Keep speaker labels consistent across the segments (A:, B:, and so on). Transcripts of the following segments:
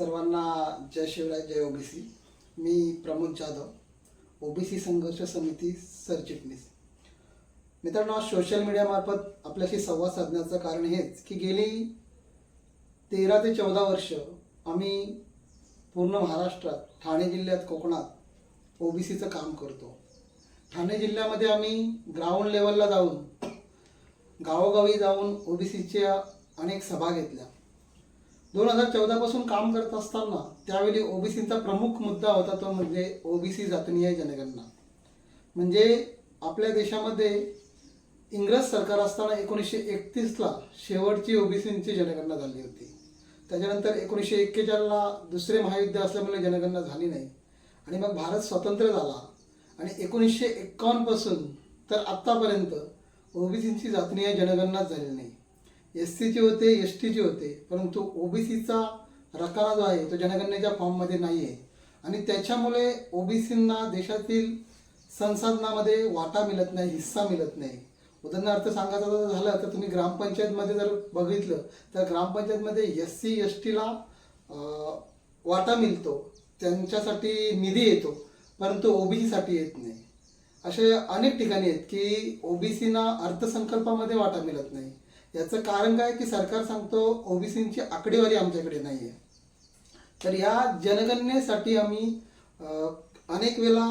A: सर्वांना जय शिवराय जय ओबीसी. मी प्रमोद जाधव ओबीसी संघर्ष समिती सरचिटणीस. मित्रांनो सोशल मीडियामार्फत आपल्याशी संवाद साधण्याचं कारण हेच की गेली तेरा ते चौदा वर्ष आम्ही पूर्ण महाराष्ट्रात ठाणे जिल्ह्यात कोकणात ओबीसीचं काम करतो. ठाणे जिल्ह्यामध्ये आम्ही ग्राउंड लेवलला जाऊन गावोगावी जाऊन ओबीसीच्या अनेक सभा घेतल्या. दोन हजार चौदा पासून काम करत असताना त्यावेळी ओबीसीचा प्रमुख मुद्दा होता तो म्हणजे ओबीसी जातनीय जनगणना. म्हणजे आपल्या देशामध्ये इंग्रज सरकार असताना एकोणीसशे एकतीसला शेवटची ओबीसींची जनगणना झाली होती. त्याच्यानंतर एकोणीसशे एक्केचाळला दुसरे महायुद्ध असल्यामुळे जनगणना झाली नाही. आणि मग भारत स्वतंत्र झाला. आणि एकोणीसशे एक्कावन्नपासून तर आत्तापर्यंत ओबीसींची जातनीय जनगणनाच झालेली नाही. एस सीचे होते एस टीचे होते परंतु ओबीसीचा रकारा जो आहे तो जनगणनेच्या फॉर्ममध्ये नाही आहे आणि त्याच्यामुळे ओबीसींना देशातील संसाधनामध्ये वाटा मिळत नाही हिस्सा मिळत नाही. उदाहरणार्थ सांगायचं जर झालं तर तुम्ही ग्रामपंचायतमध्ये जर बघितलं तर ग्रामपंचायतमध्ये एस सी एस टीला वाटा मिळतो. त्यांच्यासाठी निधी येतो परंतु ओबीसीसाठी येत नाही. असे अनेक ठिकाणी आहेत की ओबीसीना अर्थसंकल्पामध्ये वाटा मिळत नाही. याचं कारण काय की सरकार सांगतो ओबीसींची आकडेवारी आमच्याकडे नाही आहे तर या जनगणनेसाठी आम्ही अनेक वेळा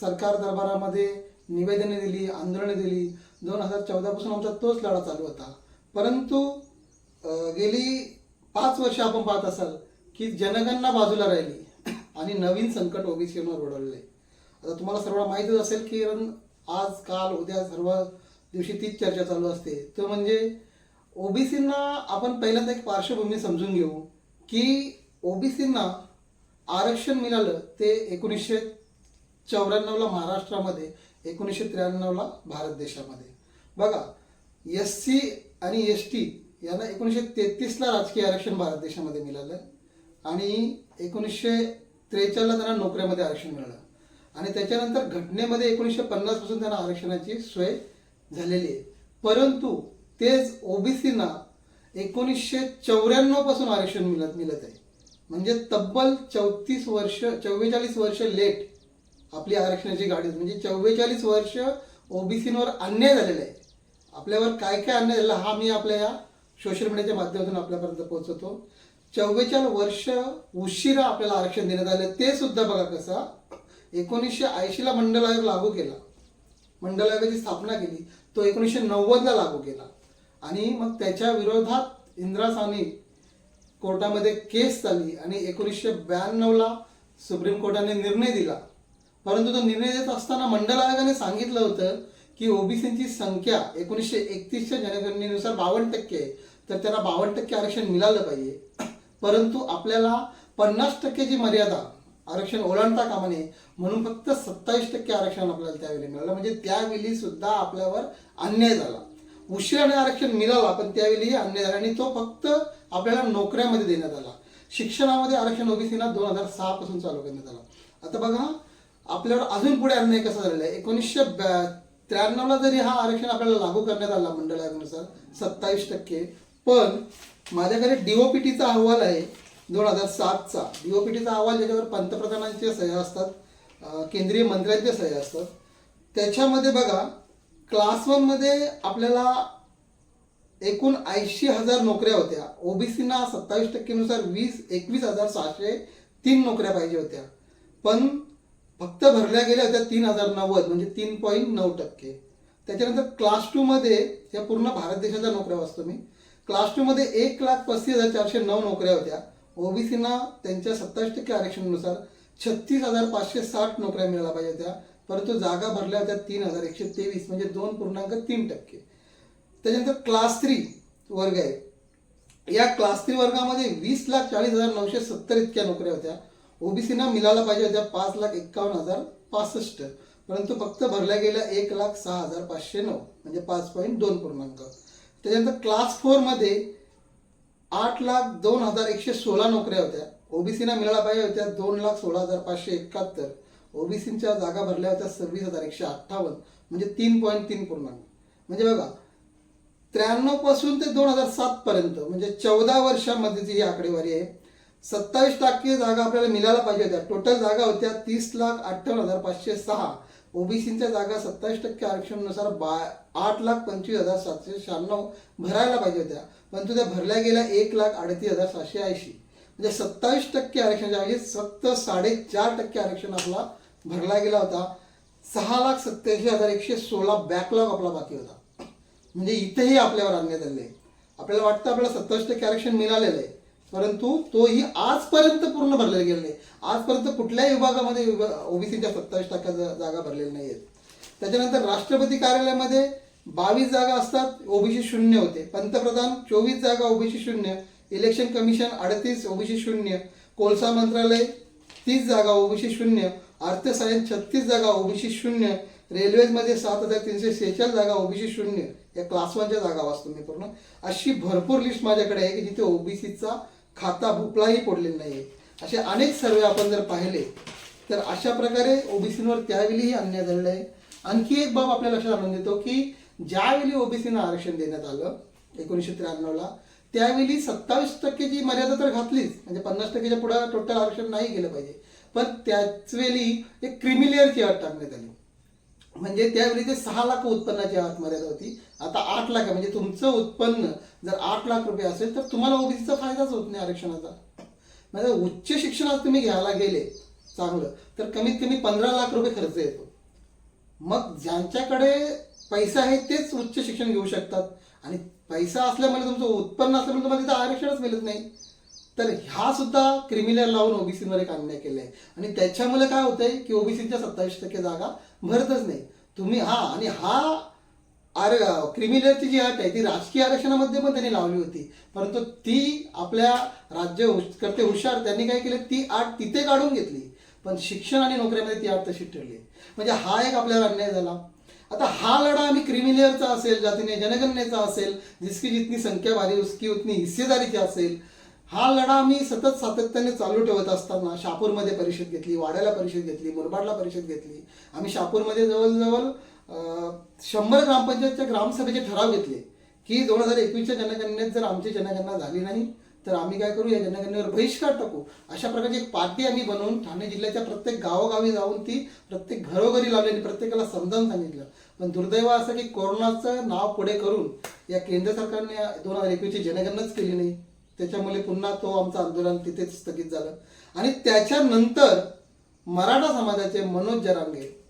A: सरकार दरबारामध्ये निवेदने दिली आंदोलने दिली. दोन हजार चौदापासून आमचा तोच लढा चालू होता. परंतु गेली पाच वर्ष आपण पाहत असाल की जनगणना बाजूला राहिली आणि नवीन संकट ओबीसीवर ओढवले. आता तुम्हाला सर्व माहितीच असेल की रन आज काल उद्या सर्व दिवशी तीच चर्चा चालू असते. तो म्हणजे ओबीसींना आपण पहिल्यांदा एक पार्श्वभूमी समजून घेऊ की ओबीसींना आरक्षण मिळालं ते एकोणीसशे चौऱ्याण्णवला महाराष्ट्रामध्ये एकोणीसशे त्र्याण्णवला भारत देशामध्ये. बघा एस सी आणि एस टी यांना एकोणीसशे तेहतीसला राजकीय आरक्षण भारत देशामध्ये मिळालं आणि एकोणीसशे त्रेचाळीसला त्यांना नोकऱ्यामध्ये आरक्षण मिळालं. आणि त्याच्यानंतर घटनेमध्ये एकोणीसशे पन्नासपासून त्यांना आरक्षणाची सोय झालेली आहे. परंतु तेच ओबीसीना एकोणीसशे चौऱ्याण्णवपासून आरक्षण मिळत मिळत आहे. म्हणजे तब्बल चौतीस वर्ष चव्वेचाळीस वर्ष लेट आपली आरक्षणाची गाडी म्हणजे चव्वेचाळीस वर्ष ओबीसीवर अन्याय झालेला आहे. आपल्यावर काय काय अन्याय झाला हा मी आपल्या या सोशल मीडियाच्या माध्यमातून आपल्यापर्यंत पोहोचवतो. चव्वेचाळीस वर्ष उशिरा आपल्याला आरक्षण देण्यात आलं. ते सुद्धा बघा कसं एकोणीसशे ऐंशीला मंडल आयोग लागू केला. मंडल आयोगाची स्थापना केली. तो एकोणीसशे नव्वदला लागू केला. आणि मग त्याच्या विरोधात इंदिरा साहनी कोर्टामध्ये केस झाली आणि एकोणीसशे ब्याण्णवला सुप्रीम कोर्टाने निर्णय दिला. परंतु तो निर्णय देत असताना मंडल आयोगाने सांगितलं होतं की ओबीसींची संख्या एकोणीसशे एकतीसच्या जनगणनेनुसार बावन्न टक्के आहे. तर त्यांना बावन्न टक्के आरक्षण मिळालं पाहिजे. परंतु आपल्याला पन्नास टक्केची मर्यादा आरक्षण ओलांडता कामा नये म्हणून फक्त सत्तावीस टक्के आरक्षण आपल्याला त्यावेळी मिळालं. म्हणजे त्यावेळी सुद्धा आपल्यावर अन्याय झाला. उशिराने आरक्षण मिळाला पण त्यावेळी अन्याय झाला आणि तो फक्त आपल्याला नोकऱ्यामध्ये देण्यात आला. शिक्षणामध्ये आरक्षण ओबीसीना दोन हजार सहा पासून चालू करण्यात आला. आता बघा आपल्यावर अजून पुढे अन्याय कसा झालेला आहे? एकोणीसशे त्र्याण्णवला जरी हा आरक्षण आपल्याला लागू करण्यात आला मंडळ आयोगानुसार सत्तावीस टक्के. पण माझ्याकडे डीओपीटीचा अहवाल आहे दोन हजार सातचा. डीओपीटीचा अहवाल ज्याच्यावर पंतप्रधानांचे सह्या असतात केंद्रीय मंत्र्यांचे सह्या असतात त्याच्यामध्ये बघा क्लास वनमध्ये आपल्याला एकूण ऐंशी हजार नोकऱ्या होत्या. ओबीसीना सत्तावीस टक्केनुसार वीस एकवीस हजार सहाशे तीन नोकऱ्या पाहिजे होत्या. पण फक्त भरल्या गेल्या होत्या तीन हजार नव्वद म्हणजे तीन पॉईंट नऊ टक्के. त्याच्यानंतर क्लास टूमध्ये या पूर्ण भारत देशाच्या नोकऱ्या वाचतो मी. क्लास टूमध्ये एक लाख पस्तीस हजार चारशे नऊ नोकऱ्या होत्या. ओबीसीना त्यांच्या सत्तावीस टक्के आरक्षणानुसार छत्तीस हजार पाचशे साठ नोकऱ्या मिळायला पाहिजे होत्या. परंतु जागा भरल्या होत्या तीन हजार एकशे तेवीस म्हणजे दोन पूर्णांक तीन टक्के. त्याच्यानंतर क्लास थ्री वर्ग आहे. या क्लास थ्री वर्गामध्ये वीस लाख चाळीस हजार नऊशे सत्तर इतक्या नोकऱ्या होत्या. ओबीसीना मिळायला पाहिजे होत्या पाच लाख एक्कावन्न हजार पासष्ट. परंतु फक्त भरल्या गेल्या एक लाख सहा हजार पाचशे नऊ म्हणजे पाच पॉईंट दोन पूर्णांक. त्याच्यानंतर क्लास फोरमध्ये आठ लाख दोन हजार एकशे सोळा नोकऱ्या होत्या. ओबीसीना मिळायला पाहिजे होत्या दोन लाख सोळा हजार पाचशे एकाहत्तर. ओबीसीच्या जागा भरल्या होत्या सव्वीस हजार एकशे अठ्ठावन्न म्हणजे तीन पॉईंट तीन पूर्णांक. म्हणजे बघा त्र्याण्णवपासून ते दोन हजार सात पर्यंत म्हणजे चौदा वर्षामध्येची ही आकडेवारी आहे सत्तावीस टक्के जागा आपल्याला मिळायला पाहिजे होत्या. टोटल जागा होत्या तीस लाख अठ्ठावन्न हजार पाचशे सहा. ओबीसीच्या जागा सत्तावीस टक्के आरक्षणानुसार बा आठ लाख पंचवीस हजार सातशे शहाण्णव भरायला पाहिजे होत्या. परंतु त्या भरल्या गेल्या एक लाख अडतीस हजार सातशे ऐंशी. म्हणजे सत्तावीस टक्के आरक्षणाच्या ऐवजी फक्त साडेचार टक्के आरक्षण आपला भरला गेला होता. सहा लाख सत्याऐंशी हजार एकशे सोळा बॅकलॉग आपला बाकी होता. म्हणजे इथेही आपल्यावर आणण्यात आले आपल्याला वाटतं आपल्याला सत्तावीस टक्के आरक्षण मिळालेलं आहे. परंतु तोही आजपर्यंत पूर्ण भरलेला गेला नाही. आजपर्यंत कुठल्याही विभागामध्ये ओबीसीच्या सत्तावीस टक्क्या जागा भरलेल्या नाही आहेत त्याच्यानंतर राष्ट्रपती कार्यालयामध्ये बावीस जागा असतात ओबीसी शून्य होते. पंतप्रधान चोवीस जागा ओबीसी शून्य. इलेक्शन कमिशन अडतीस ओबीसी शून्य. कोळसा मंत्रालय तीस जागा ओबीसी शून्य. अर्थसहाय्य छत्तीस जागा ओबीसी शून्य. रेल्वेमध्ये सात हजार तीनशे सेहेचाळीस जागा ओबीसी शून्य. या क्लास वनच्या जागा वाचतो मी पूर्ण. अशी भरपूर लिस्ट माझ्याकडे आहे की जिथे ओबीसीचा खाता भुपलाही पडलेला नाही आहे असे अनेक सर्वे आपण जर पाहिले तर अशा प्रकारे ओबीसीवर त्यावेळीही अन्याय झालेला आहे. आणखी एक बाब आपल्या लक्षात आणून देतो की ज्यावेळी ओबीसीनं आरक्षण देण्यात आलं एकोणीसशे त्र्याण्णवला त्यावेळी सत्तावीस टक्केची मर्यादा तर घातलीच. म्हणजे पन्नास टक्केच्या पुढे टोटल आरक्षण नाही गेलं पाहिजे. पण त्याच वेळी एक क्रिमिलियरची अट टाकण्यात आली. म्हणजे त्यावेळी ते सहा लाख उत्पन्नाची आत मर्यादा होती. आता आठ लाख आहे. म्हणजे तुमचं उत्पन्न जर आठ लाख रुपये असेल तर तुम्हाला ओबीसीचा फायदाच होत नाही आरक्षणाचा. म्हणजे उच्च शिक्षणात तुम्ही घ्यायला गेले चांगलं तर कमीत कमी पंधरा लाख रुपये खर्च येतो. मग ज्यांच्याकडे पैसा आहे तेच उच्च शिक्षण घेऊ शकतात. आणि पैसा असल्यामुळे तुमचं उत्पन्न असल्यामुळे तुम्हाला तिथं आरक्षणच मिळत नाही. तर ह्या सुद्धा क्रिमिनल लावून ओबीसीमध्ये एक केल्या केलाय आणि त्याच्यामुळे काय होतंय की ओबीसीच्या सत्तावीस टक्के जागा भरतच नाही. तुम्ही हा आणि हा आर क्रिमिनलची जी अट आहे ती राजकीय आरक्षणामध्ये पण त्यांनी लावली होती. परंतु ती आपल्या राज्य करते हुशार त्यांनी काय केलं ती अट तिथे काढून घेतली. पण शिक्षण आणि नोकऱ्यामध्ये ती अट तशी ठेवली. म्हणजे हा एक आपल्याला अन्याय झाला. आता हा लढा आम्ही क्रिमिलियरचा असेल जातीने जनगणनेचा असेल जिसकी जितनी संख्या भारी उसकी उतनी हिस्सेदारीची असेल हा लढा आम्ही सतत सातत्याने चालू ठेवत असताना शापूरमध्ये परिषद घेतली वाड्याला परिषद घेतली मुरबाडला परिषद घेतली. आम्ही शापूरमध्ये जवळजवळ शंभर ग्रामपंचायतच्या ग्रामसभेचे ठराव घेतले की दोन हजार एकवीसच्या जनगणनेत जर आमची जनगणना झाली नाही तर आम्ही काय करू? या जनगणनेवर बहिष्कार टाकू. अशा प्रकारची एक पार्टी आम्ही बनवून ठाणे जिल्ह्याच्या प्रत्येक गावोगावी जाऊन ती प्रत्येक घरोघरी लावली आणि प्रत्येकाला समजावून सांगितलं. पण दुर्दैव असं की कोरोनाचं नाव पुढे करून या केंद्र सरकारने दोन हजार एकवीसची जनगणनाच केली नाही. त्याच्यामुळे पुन्हा तो आमचं आंदोलन तिथेच स्थगित झालं. आणि त्याच्यानंतर मराठा समाजाचे मनोज जरांगे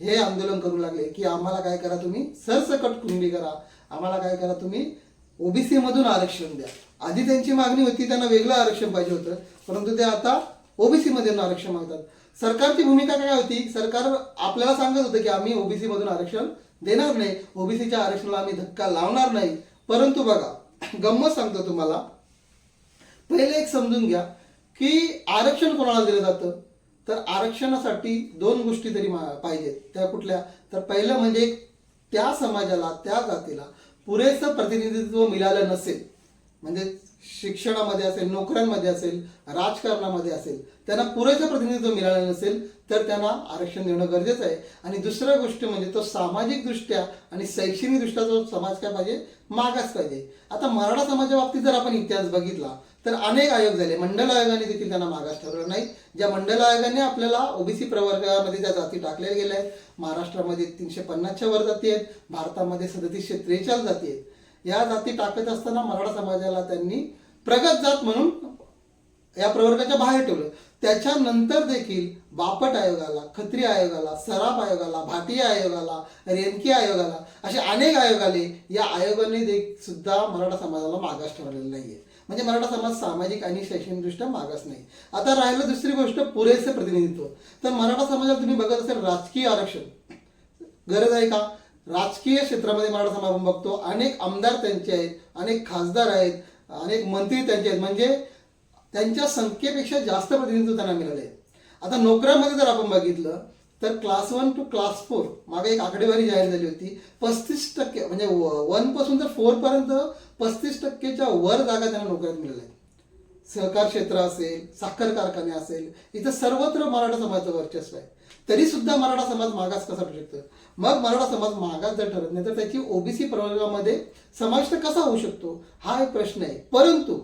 A: हे आंदोलन करू लागले की आम्हाला काय करा तुम्ही? सरसकट कुंडी करा. आम्हाला काय करा तुम्ही? ओबीसी मधून आरक्षण द्या. आधी त्यांची मागणी होती त्यांना वेगळं आरक्षण पाहिजे होतं. परंतु ते आता ओबीसी मधून आरक्षण मागतात. सरकारची भूमिका काय होती? सरकार आपल्याला सांगत होतं की आम्ही ओबीसी मधून आरक्षण देणार नाही. ओबीसीच्या आरक्षणाला आम्ही धक्का लावणार नाही. परंतु बघा गंमत सांगतो तुम्हाला. पहिले एक समजून घ्या की आरक्षण कोणाला दिलं जातं? तर आरक्षणासाठी दोन गोष्टी तरी पाहिजेत. त्या कुठल्या? तर पहिलं म्हणजे त्या समाजाला त्या जातीला पुरेसं प्रतिनिधित्व मिळालं नसेल म्हणजे शिक्षणामध्ये असेल नोकऱ्यांमध्ये असेल राजकारणामध्ये असेल त्यांना पुरेसं प्रतिनिधित्व मिळालं नसेल तर त्यांना आरक्षण देणं गरजेचं आहे. आणि दुसरा गोष्ट म्हणजे तो सामाजिकदृष्ट्या आणि शैक्षणिकदृष्ट्या जो समाज काय पाहिजे? मागास पाहिजे. आता मराठा समाजाबाबतीत जर आपण इतिहास बघितला तर अनेक आयोग झाले. मंडल आयोगाने देखील त्यांना मागास ठरवलं नाही. ज्या मंडल आयोगाने आपल्याला ओबीसी प्रवर्गामध्ये ज्या जाती टाकल्या गेल्या आहेत महाराष्ट्रामध्ये तीनशे पन्नासच्या वर जाती आहेत भारतामध्ये सदतीसशे त्रेचाळीस जाती आहेत या जाती टाकत असताना मराठा समाजाला त्यांनी प्रगत जात म्हणून या प्रवर्गाच्या बाहेर ठेवलं. त्याच्यानंतर देखील बापट आयोगाला खत्री आयोगाला सराफ आयोगाला भाटी आयोगाला रेणकी आयोगाला असे अनेक आयोग आले. या आयोगाने सुद्धा मराठा समाजाला मागास ठरवलेला नाहीये. म्हणजे मराठा समाज सामाजिक आणि शैक्षणिकदृष्ट्या मागास नाही. आता राहिलं दुसरी गोष्ट पुरेसे प्रतिनिधित्व. तर मराठा समाजाला तुम्ही बघत असेल राजकीय आरक्षण. गरज आहे का? राजकीय क्षेत्रामध्ये मराठा समाज आपण बघतो. अनेक आमदार त्यांचे आहेत अनेक खासदार आहेत अनेक मंत्री त्यांचे आहेत. म्हणजे त्यांच्या संख्येपेक्षा जास्त प्रतिनिधित्व त्यांना मिळाले आता नोकऱ्यामध्ये जर आपण बघितलं तर class one two class four मागे एक आकडेवारी जाहीर झाली होती. पस्तीस टक्के म्हणजे वनपासून तर फोर पर्यंत पस्तीस टक्केच्या वर जागा त्यांना नोकऱ्यात मिळाल्या. आहेत सहकार क्षेत्र असेल साखर कारखाने असेल इथं सर्वत्र मराठा समाजाचं वर्चस्व आहे. तरी सुद्धा मराठा समाज मागास कसा ठरू शकतो? मग मराठा समाज मागास जर ठरत नाही तर त्याची ओबीसी प्रवर्गामध्ये समाविष्ट कसा होऊ शकतो? हा एक प्रश्न आहे. परंतु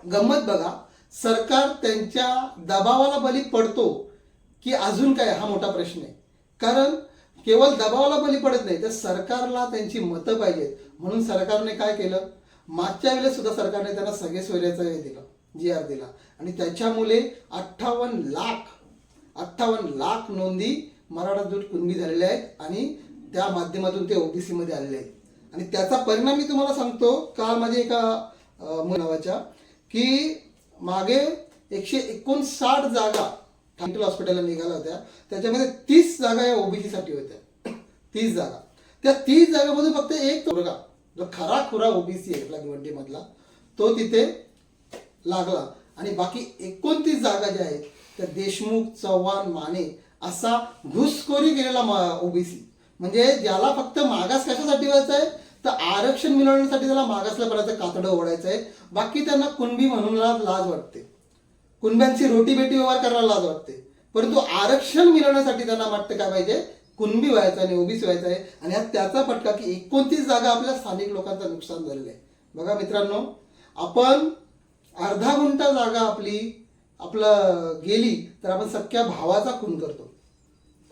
A: गंमत बघा सरकार त्यांच्या दबावाला बली पडतो. की अजून काय? हा मोठा प्रश्न आहे. कारण केवळ दबावाला बली पडत नाही तर सरकारला त्यांची मतं पाहिजेत. म्हणून सरकारने काय केलं? मागच्या वेळेस सुद्धा सरकारने त्यांना सगळे सोयऱ्याचा हे दिलं जी आर दिला. आणि त्याच्यामुळे अठ्ठावन्न लाख अठ्ठावन्न लाख नोंदी मराठा दूत कुणबी झालेल्या आहेत आणि त्या माध्यमातून ते ओबीसी मध्ये आलेले आहेत. आणि त्याचा परिणाम मी तुम्हाला सांगतो काल माझे एका नावाच्या की मागे एकशे एकोणसाठ जागा ठाणेल हॉस्पिटलला निघाल्या होत्या. त्याच्यामध्ये तीस जागा या ओबीसी साठी होत्या. तीस जागा. त्या तीस जागामधून फक्त एक मुलगा जो खरा खुरा ओबीसी आहे आपला भिवंडी मधला तो तिथे लागला. आणि बाकी एकोणतीस जागा ज्या आहेत त्या देशमुख चव्हाण माने असा घुसखोरी केलेला ओबीसी म्हणजे ज्याला फक्त मागास कशासाठी व्हायचं आहे तर आरक्षण मिळवण्यासाठी त्याला मागासल्यापर्यंत कातडं ओढायचं आहे. बाकी त्यांना कुणबी म्हणून लाज वाटते. कुणब्यांची रोटी बेटी व्यवहार करायला लाज वाटते. परंतु आरक्षण मिळवण्यासाठी त्यांना वाटतं काय पाहिजे? कुणबी व्हायचं आणि ओबीसी व्हायचं आहे. आणि हा त्याचा फटका की एकोणतीस जागा आपल्या स्थानिक लोकांचं नुकसान झालेलं आहे. बघा मित्रांनो आपण अर्धा गुंठा जागा आपली आपलं गेली तर आपण सख्या भावाचा खून करतो.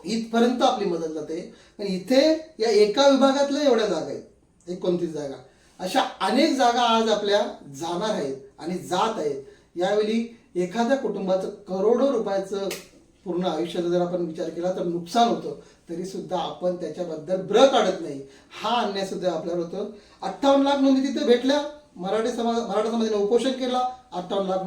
A: इथपर्यंत आपली मदत जाते. पण इथे या एका विभागातल्या एवढ्या जागा आहेत. एकोणतीस जागा. अशा अनेक जागा आज आपल्या जाणार आहेत आणि जात आहेत. यावेळी एखाद्या कुटुंबाचं करोडो रुपयाचं पूर्ण आयुष्याचा जर आपण विचार केला तर नुकसान होतं. तरी सुद्धा आपण त्याच्याबद्दल ब्र काढत नाही. हा अन्याय सुद्धा आपल्यावर होतो. अठ्ठावन्न लाख नोंदी तिथे भेटल्या. मराठी समाज मराठा समाजाने उपोषण केला. अठ्ठावन्न लाख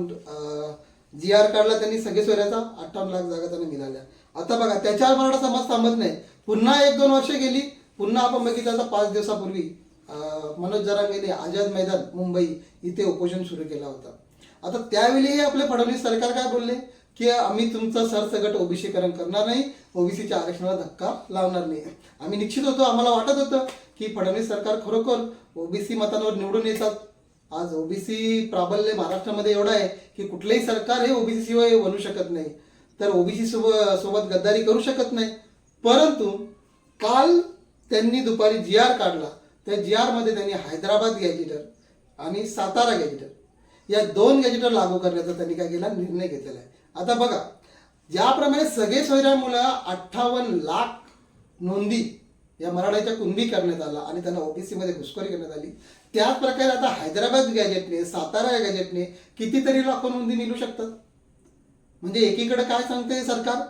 A: जी आर काढला त्यांनी सगळे सोयऱ्याचा. अठ्ठावन्न लाख जागा त्यांना मिळाल्या. आता बघा त्याच्यावर मराठा समाज थांबत नाही. पुन्हा एक दोन वर्ष गेली. पुन्हा आपण बघितलं आता पाच दिवसापूर्वी मनोज जरांगेने आझाद मैदान मुंबई इथे उपोषण सुरू केला होता. आता त्यावेळी आपले फडणवीस सरकार काय बोलले? की आम्ही तुमचं सरसगट ओबीसीकरण करणार नाही ओबीसीच्या आरक्षणाला धक्का लावणार नाही. आम्ही निश्चित होतो आम्हाला वाटत होतं की फडणवीस सरकार खरोखर ओबीसी मतांवर निवडून येतात. आज ओबीसी प्राबल्य महाराष्ट्रामध्ये एवढं आहे की कुठलंही सरकार हे ओबीसी शिवाय बनू शकत नाही. तर ओबीसी सोबत सोबत गद्दारी करू शकत नाही. परंतु काल त्यांनी दुपारी जी आर काढला. त्या जी आरमध्ये त्यांनी हैदराबाद गॅजिटर आणि सातारा गॅजिटर या दोन गॅजेटर लागू करण्याचा त्यांनी काय केला? निर्णय घेतलेला आहे. आता बघा ज्याप्रमाणे सगळे सोयऱ्यामुळं अठ्ठावन्न लाख नोंदी या मराठ्याच्या कुंडी करण्यात आला आणि त्यांना ओबीसीमध्ये घुसखोरी करण्यात आली त्याच प्रकारे आता हैदराबाद गॅजेटने सातारा गॅजेटने कितीतरी लाखो नोंदी मिळू शकतात. म्हणजे एकीकडे काय सांगते सरकार?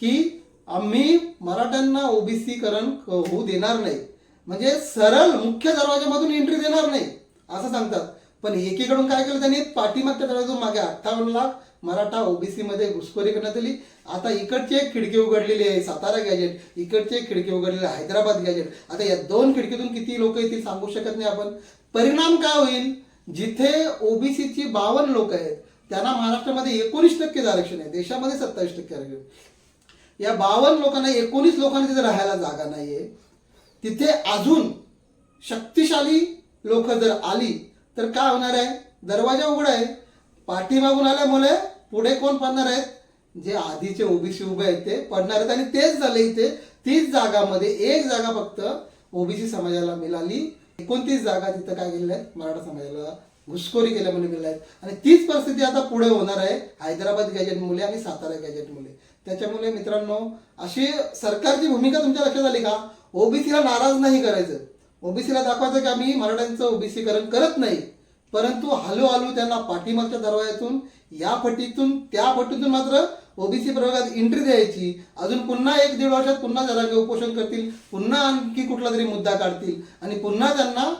A: की आम्ही मराठ्यांना ओबीसीकरण होऊ देणार नाही. म्हणजे सरळ मुख्य दरवाजामधून एंट्री देणार नाही असं सांगतात. पण एकीकडून काय केलं त्यांनी? पाठीमागच्या दरवाजातून मागे अठ्ठावन्न लाख मराठा ओबीसी मध्ये घुसखोरी करण्यात आली. आता इकडची एक खिडकी उघडलेली आहे सातारा गॅजेट इकडची एक खिडकी उघडलेली आहे हैदराबाद गॅजेट आता या दोन खिडकीतून किती लोक येतील सांगू शकत नाही आपण. परिणाम काय होईल? जिथे ओबीसीची बावन्न लोक आहेत त्यांना महाराष्ट्रामध्ये एकोणीस टक्के आरक्षण आहे देशामध्ये सत्तावीस टक्के आरक्षण या बावन्न लोकांना एकोणीस लोकांना तिथे राहायला जागा नाहीये. तिथे अजून शक्तिशाली लोक जर आली तर काय होणार आहे? दरवाजा उघडा आहे. पाठीमागून आल्यामुळे पुढे कोण पडणार आहेत? जे आधीचे ओबीसी उभे आहेत ते पडणार आहेत. आणि तेच झाले इथे. तीस जागामध्ये एक जागा फक्त ओबीसी समाजाला मिळाली. एकोणतीस जागा तिथं काय गेलेल्या आहेत? मराठा समाजाला घुसखोरी केल्यामुळे मिळाल्या आहेत. आणि तीच परिस्थिती आता पुढे होणार आहे. हैदराबाद गॅजेटमुळे आणि सातारा गॅजेटमुळे त्याच्यामुळे मित्रांनो अशी सरकारची भूमिका तुमच्या लक्षात आली का? ओबीसीला नाराज नाही करायचं. ओबीसीला दाखवायचं की आम्ही मराठ्यांचं ओबीसीकरण करत नाही परंतु हळूहळू त्यांना पाठीमागच्या दरवाज्यातून या पटीतून त्या पटीतून मात्र ओबीसी प्रवर्गात एंट्री द्यायची. अजून पुन्हा एक दीड वर्षात पुन्हा जरा उपोषण करतील पुन्हा आणखी कुठला तरी मुद्दा काढतील आणि पुन्हा त्यांना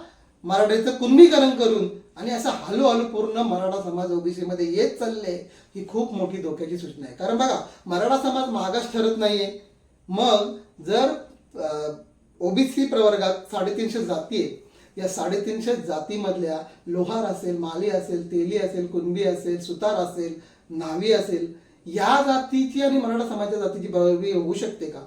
A: मराठीचं कुंभीकरण करून आणि असं हळूहळू पूर्ण मराठा समाज ओबीसीमध्ये येत चालले ही खूप मोठी धोक्याची सूचना आहे. कारण बघा मराठा समाज मागास ठरत नाहीये. मग जर ओबीसी प्रवर्गात साडेतीनशे जाती आहेत. या साडेतीनशे जातीमधल्या लोहार असेल माली असेल तेली असेल कुणबी असेल सुतार असेल नावी असेल या जातीची आणि मराठा समाजाच्या जातीची प्रवर्गी होऊ शकते का?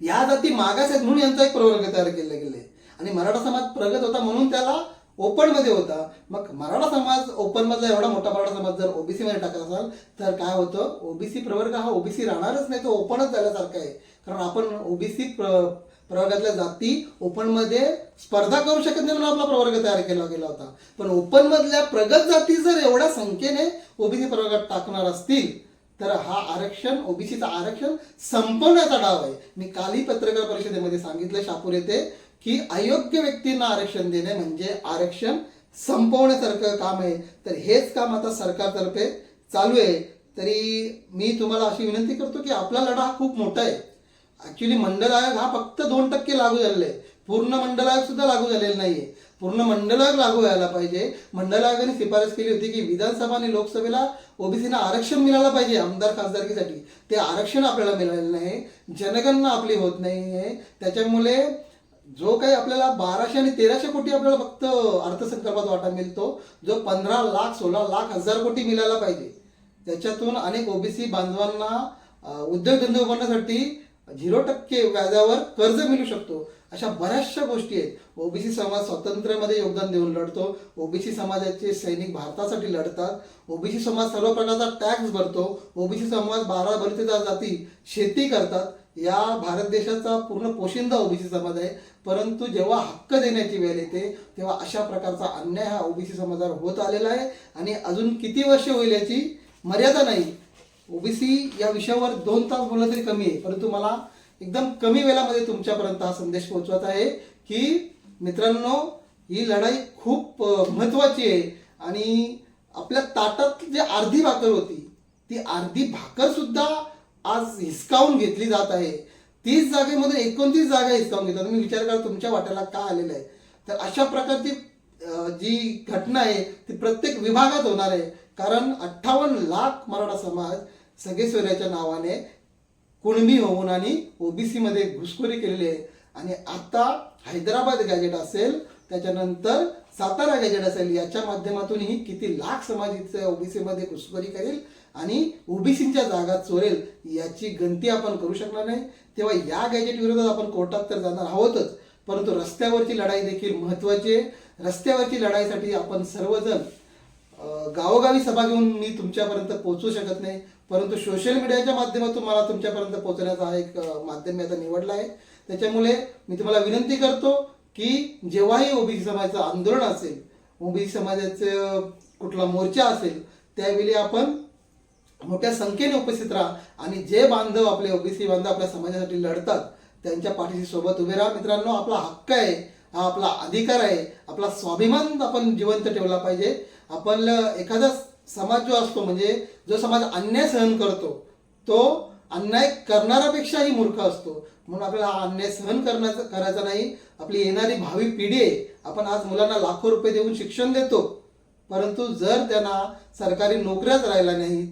A: या जाती मागास आहेत म्हणून यांचा एक प्रवर्ग तयार केला गेले आणि मराठा समाज प्रगत होता म्हणून त्याला ओपनमध्ये होता. मग मराठा समाज ओपनमधला एवढा मोठा मराठा समाज जर ओबीसी मध्ये टाकत असाल तर काय होतं? ओबीसी प्रवर्ग हा ओबीसी राहणारच नाही तो ओपनच झाल्यासारखा आहे. कारण आपण ओबीसी प्रवर्गातल्या जाती ओपनमध्ये स्पर्धा करू शकत नाही म्हणून आपला प्रवर्ग तयार केला गेला होता. पण ओपनमधल्या प्रगत जाती जर एवढ्या संख्येने ओबीसी प्रवर्गात टाकणार असतील तर हा आरक्षण ओबीसीचं आरक्षण संपवण्याचा डाव आहे. मी कालही पत्रकार परिषदेमध्ये सांगितलं शापूर येथे. की अयोग्य व्यक्तींना आरक्षण देणे म्हणजे आरक्षण संपवण्यासारखं काम आहे. तर हेच काम आता सरकारतर्फे चालू आहे. तरी मी तुम्हाला अशी विनंती करतो की आपला लढा हा खूप मोठा आहे. ॲक्च्युली मंडल आयोग हा फक्त दोन टक्के लागू झालेला आहे. पूर्ण मंडल आयोग सुद्धा लागू झालेला नाहीये. पूर्ण मंडल आयोग लागू व्हायला पाहिजे. मंडल आयोगाने शिफारस केली होती की विधानसभा आणि लोकसभेला ओबीसीना आरक्षण मिळालं पाहिजे आमदार खासदारकीसाठी. ते आरक्षण आपल्याला मिळालेलं नाही. जनगणना आपली होत नाही आहे त्याच्यामुळे जो काही आपल्याला बाराशे आणि तेराशे कोटी आपल्याला फक्त अर्थसंकल्पात वाटा मिळतो जो पंधरा लाख सोळा लाख हजार कोटी मिळायला पाहिजे. त्याच्यातून अनेक ओबीसी बांधवांना उद्योगधंदे उभारण्यासाठी झिरो टक्के व्याजावर कर्ज मिळू शकतो. अशा बऱ्याचशा गोष्टी आहेत. ओबीसी समाज स्वातंत्र्यामध्ये योगदान देऊन लढतो. ओबीसी समाजाचे सैनिक भारतासाठी लढतात. ओबीसी समाज सर्व प्रकारचा टॅक्स भरतो. ओबीसी समाज बारा बलितेदार जाती शेती करतात. या भारत देशाचा पूर्ण पोशिंदा ओबीसी समाज आहे. परंतु जेव्हा हक्क देण्याची वेळ येते तेव्हा अशा प्रकारचा अन्याय हा ओबीसी समाजावर होत आलेला आहे. आणि अजून किती वर्ष होईल याची मर्यादा नाही. ओबीसी या विषयावर दोन तास बोललं तरी कमी आहे. परंतु मला एकदम कमी वेळामध्ये तुमच्यापर्यंत हा संदेश पोहोचवत आहे की मित्रांनो ही लढाई खूप महत्त्वाची महत्वाची आहे. आणि आपल्या ताटात जी अर्धी भाकर होती ती अर्धी भाकर सुद्धा आज हिसकावून घेतली जात आहे. तीस जागेमधून एकोणतीस जागा हिसकावून घेतात तुम्ही विचार करा तुमच्या वाट्याला का आलेलं आहे? तर अशा प्रकारची जी घटना आहे ती प्रत्येक विभागात होणार आहे. कारण अठ्ठावन्न लाख मराठा समाज सगळे नावाने कुणबी होऊन आणि ओबीसी मध्ये घुसखोरी केलेली आहे. आणि आता हैदराबाद गॅजेट असेल त्याच्यानंतर सातारा गॅजेट असेल याच्या माध्यमातूनही किती लाख समाज इथे ओबीसी मध्ये घुसखोरी करेल? आणि ओबीसीच्या जागा चोरेल याची गणती आपण करू शकणार नाही. तेव्हा या गॅजेट विरोधात आपण कोर्टात तर जाणार आहोतच. परंतु रस्त्यावरची लढाई देखील महत्वाची आहे. रस्त्यावरची लढाईसाठी आपण सर्वजण गावोगावी सभा घेऊन मी तुमच्यापर्यंत पोहोचू शकत नाही. परंतु सोशल मीडियाच्या माध्यमातून मला तुमच्यापर्यंत पोहोचण्याचा हा एक माध्यम मी आता निवडला आहे. त्याच्यामुळे मी तुम्हाला विनंती करतो की जेव्हाही ओबीसी समाजाचं आंदोलन असेल ओबीसी समाजाचं कुठला मोर्चा असेल त्यावेळी आपण मोठ्या संख्येने उपस्थित राहा आणि जे बांधव आपले ओबीसी बांधव आपल्या समाजासाठी लढतात त्यांच्या पाठीशी सोबत उभे राहा. मित्रांनो आपला हक्क आहे हा आपला अधिकार आहे आपला स्वाभिमान आपण जिवंत ठेवला पाहिजे. आपण एखादा समाज जो असतो म्हणजे जो समाज अन्याय सहन करतो तो अन्याय करणाऱ्यापेक्षाही मूर्ख असतो. म्हणून आपल्याला हा अन्याय सहन करण्याचा करायचा नाही. आपली येणारी भावी पिढी आहे. आपण आज मुलांना लाखो रुपये देऊन शिक्षण देतो. परंतु जर त्यांना सरकारी नोकऱ्याच राहिल्या नाहीत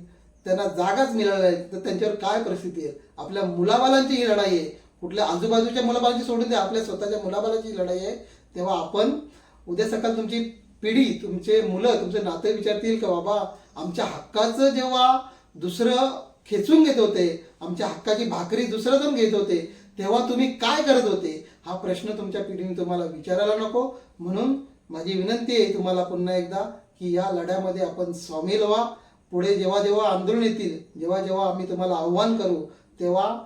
A: त्यांना जागाच मिळाली नाही तर त्यांच्यावर काय परिस्थिती आहे? आपल्या मुलाबालांची ही लढाई आहे. कुठल्या आजूबाजूच्या मुलाबालांची सोडून द्या आपल्या स्वतःच्या मुलाबालांची लढाई आहे. तेव्हा आपण उद्या सकाळ तुमची पिढी तुमचे मुलं तुमचे नाते विचारतील का बाबा आमच्या हक्काचं जेव्हा दुसरं खेचून घेत होते आमच्या हक्काची भाकरी दुसरं जण घेत होते तेव्हा तुम्ही काय करत होते? हा प्रश्न तुमच्या पिढीने तुम्हाला विचारायला नको. म्हणून माझी विनंती आहे तुम्हाला पुन्हा एकदा की या लढ्यामध्ये आपण सामील व्हा. पुढे जेव्हा जेव्हा आंदोलन येतील जेव्हा जेव्हा आम्ही तुम्हाला आव्हान करू तेव्हा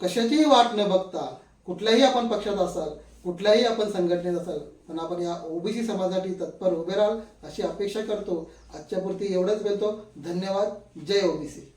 A: कशाचीही वाट न बघता कुठल्याही आपण पक्षात असाल कुठल्याही आपण संघटनेत असाल पण आपण या ओबीसी समाजासाठी तत्पर उभे राहाल अशी अपेक्षा करतो. आजच्या पुरती एवढंच बोलतो. धन्यवाद. जय ओबीसी.